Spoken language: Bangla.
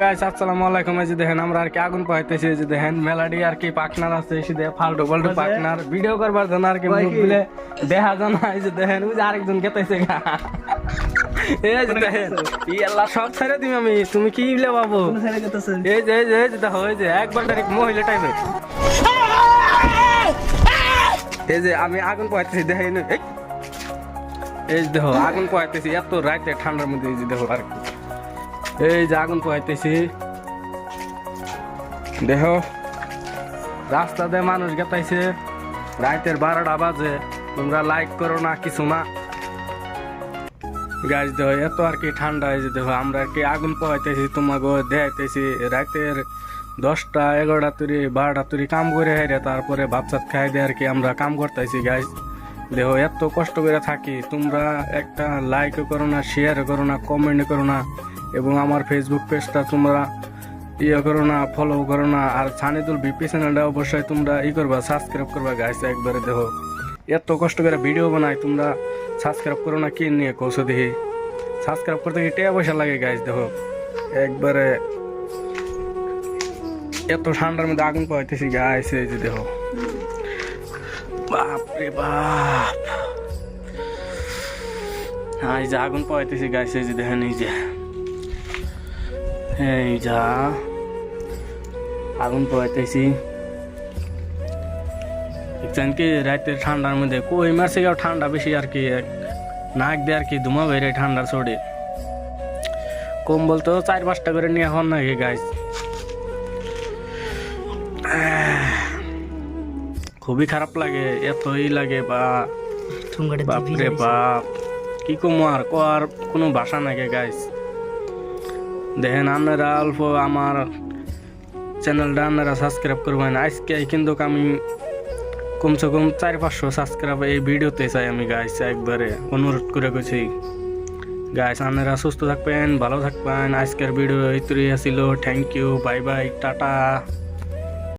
গাইস আসসালামু আলাইকুম এই যে দেখেন আমরা আর কি আগুন পাইতেছি এই যে দেখেন মেলাডি আর কি পাকনার আছে এসে দেখে ফাল্টু ফাল্টু পাকনার ভিডিও করবার জন্য আর কি মুখ দিলে দেখা জানা এই যে দেখেন ওই যে আরেকজন গেতাইছে গা এই যে দেখেন ই আল্লাহ সব ছেড়ে দিম আমি তুমি কি বলে বাবু এই যে এই যে এই যে দেখো এই যে একবার ডাইরেক্ট মহিলা টাইপের এই যে আমি আগুন পাইতেছি দেখেন এই এই দেখো আগুন পাইতেছি এত রাতে ঠান্ডার মধ্যে এই যে দেখো আর কি এই যে আগুন পোহাইতেছি। দেহ রাস্তাতে মানুষ গেতাইছে। রাতের বারোটা বাজে, তোমরা লাইক করো না, কিছু না। গাছ দেহ এত আর কি ঠান্ডা হয়েছে, দেখো, আমরা কি আগুন পোহাইতেছি তোমাকে দেখাইতেছি। রাতের দশটা, এগারোটা তুরি, বারোটা তুরি কাম করে হাইরে তারপরে ভাত চাত খাই দিয়ে আর কি আমরা কাম করতেছি গাছ দেখো, এত কষ্ট করে থাকি, তোমরা একটা লাইক করো না শেয়ার করো না কমেন্ট করো না। এবং আমার ফেসবুক পেজটা তোমরা ইয়ে করো না ফলো করো না। আর ছানিদুল বিপি চ্যানেলটা অবশ্যই তোমরা ই করবা সাবস্ক্রাইব করবা গাইছে একবারে দেখো। এত কষ্ট করে ভিডিও বানাই, তোমরা সাবস্ক্রাইব করো না, কি নিয়ে কৌশো দেখি? সাবস্ক্রাইব করতে গিয়ে টাকা পয়সা লাগে গাইস দেখো। একবারে এত ঠান্ডার মধ্যে আগুন পাইতেছি গাইস এই যে দেখো। বাপ রে বাপ। হ্যাঁ এই যে আগুন পাইতেছি গাইস এই যে দেখেন, এই যে। এই যা আগুন পাইতেছি দেখছেন কি রাতের ঠান্ডার মধ্যে কই মারছে গেও ঠান্ডা বেশি আর কি নাক দিয়ে আর কি ধুমা বেড়ে ঠান্ডার ছড়ে কম্বল তো চার পাঁচটা করে নিয়ে হন নাকি গাইস খুবই খারাপ লাগে এতই লাগে বা বাপরে বাপ কি কম আর কর কোনো ভাষা নাকি গাইস দেখেন আপনারা অল্প আমার চ্যানেলটা আপনারা সাবস্ক্রাইব করবেন। আজকে কিন্তু আমি কমসে কম চার পাঁচশো সাবস্ক্রাইব এই ভিডিওতে চাই আমি গাইস একবারে অনুরোধ করে গেছি গাইস আপনারা সুস্থ থাকবেন, ভালো থাকবেন। আজকের ভিডিও এই তুই আসিল thank you bye bye tata.